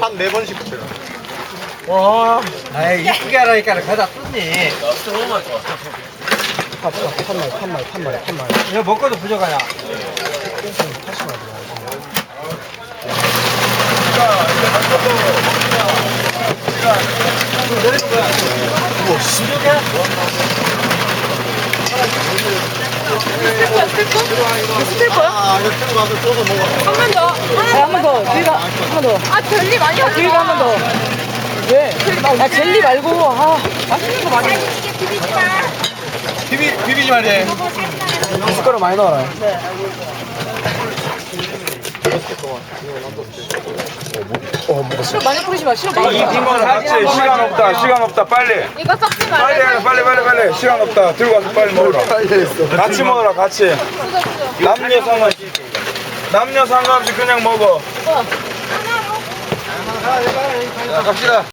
한 네 번씩 붙여요. 와. 아이 이쁘게 하라니까 가다 진짜 너무 맛 좋아. 판말 판말 판말 판말 이거 먹고도 부족하냐 아, 이거 큰 가서 떠서 먹어. 한 번 더. 한 번 더. 한 번 더. 아, 젤리 많이 하지 길가 한번 더. 왜? 아 젤리 말고 아 맛있는 거 많이. 비비, 비비지 말래. 숟가락 많이 넣어라 시럽 많이 뿌리지 마. 시럽 많이. 이 거는 같이 해. 시간 없다 시간 없다 빨리 이거 섞지 빨리 해 말고. 빨리 빨리 빨리 시간 없다 들고 와서 빨리 먹어라 같이 먹어라 같이 남녀 상관 남녀 상관없이 그냥 먹어 갑 시다.